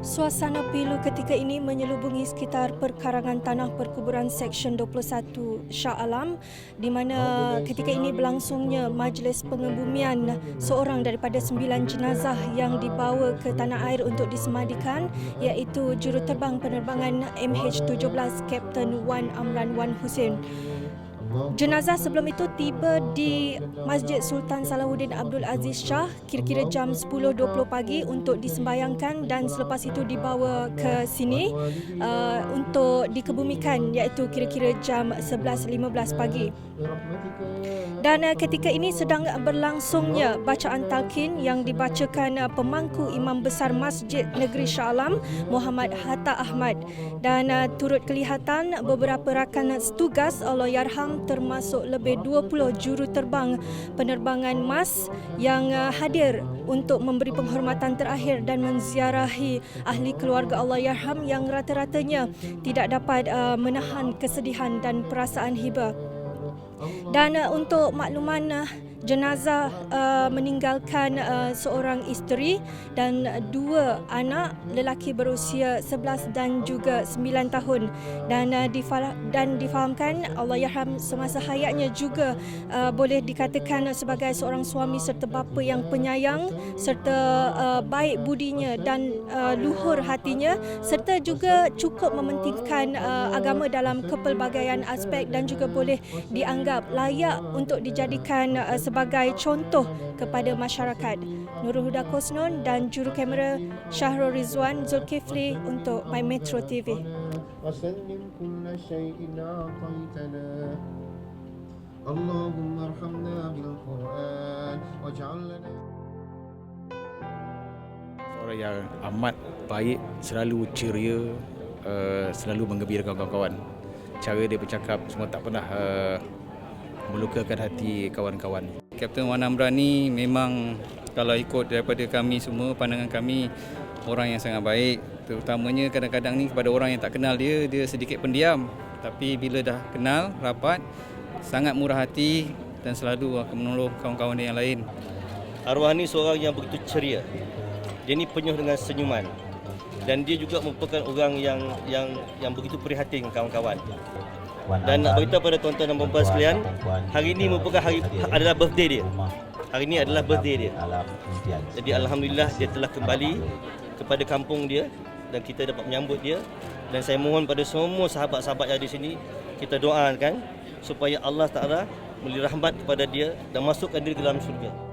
Suasana pilu ketika ini menyelubungi sekitar perkarangan tanah perkuburan Seksyen 21 Shah Alam di mana ketika ini berlangsungnya majlis pengebumian seorang daripada sembilan jenazah yang dibawa ke tanah air untuk disemadikan iaitu juruterbang penerbangan MH17 Kapten Wan Amran Wan Hussein. Jenazah sebelum itu tiba di Masjid Sultan Salahuddin Abdul Aziz Shah kira-kira jam 10.20 pagi untuk disembayangkan dan selepas itu dibawa ke sini uh, untuk dikebumikan iaitu kira-kira jam 11.15 pagi. Dan uh, ketika ini sedang berlangsungnya bacaan talqin yang dibacakan uh, pemangku Imam Besar Masjid Negeri Shah Alam Muhammad Hatta Ahmad dan uh, turut kelihatan beberapa rakan setugas Allahyarham termasuk lebih 20 juru terbang penerbangan MAS yang uh, hadir untuk memberi penghormatan terakhir dan menziarahi ahli keluarga Allahyarham yang rata-ratanya tidak dapat uh, menahan kesedihan dan perasaan hibah. Dan uh, untuk makluman jenazah uh, meninggalkan uh, seorang isteri dan dua anak lelaki berusia 11 dan juga 9 tahun. Dan uh, dan difahamkan Allahyarham semasa hayatnya juga uh, boleh dikatakan sebagai seorang suami serta bapa yang penyayang serta uh, baik budinya dan uh, luhur hatinya serta juga cukup mementingkan uh, agama dalam kepelbagaian aspek dan juga boleh dianggap layak untuk dijadikan uh, sebagai contoh kepada masyarakat. Nurul Huda Kosnon dan juru kamera Syahrul Rizwan Zulkifli untuk My Metro TV. وسلم كل شيء أعطيتنا اللهم ارحمنا بالقرآن واجعل لنا Orang yang amat baik, selalu ceria, uh, selalu menggembirakan kawan-kawan. Cara dia bercakap semua tak pernah uh, melukakan hati kawan-kawan. Kapten Wan Amran ni memang kalau ikut daripada kami semua pandangan kami orang yang sangat baik terutamanya kadang-kadang ni kepada orang yang tak kenal dia dia sedikit pendiam tapi bila dah kenal rapat sangat murah hati dan selalu akan menolong kawan-kawan dia yang lain Arwah ni seorang yang begitu ceria. Dia ni penuh dengan senyuman. Dan dia juga merupakan orang yang yang yang begitu prihatin kawan-kawan. Dan nak beritahu pada tuan-tuan dan puan-puan sekalian, hari ini merupakan hari adalah birthday dia. Hari ini adalah birthday dia. Jadi alhamdulillah dia telah kembali kepada kampung dia dan kita dapat menyambut dia dan saya mohon pada semua sahabat-sahabat yang ada di sini kita doakan supaya Allah Taala memberi rahmat kepada dia dan masukkan dia ke dalam syurga.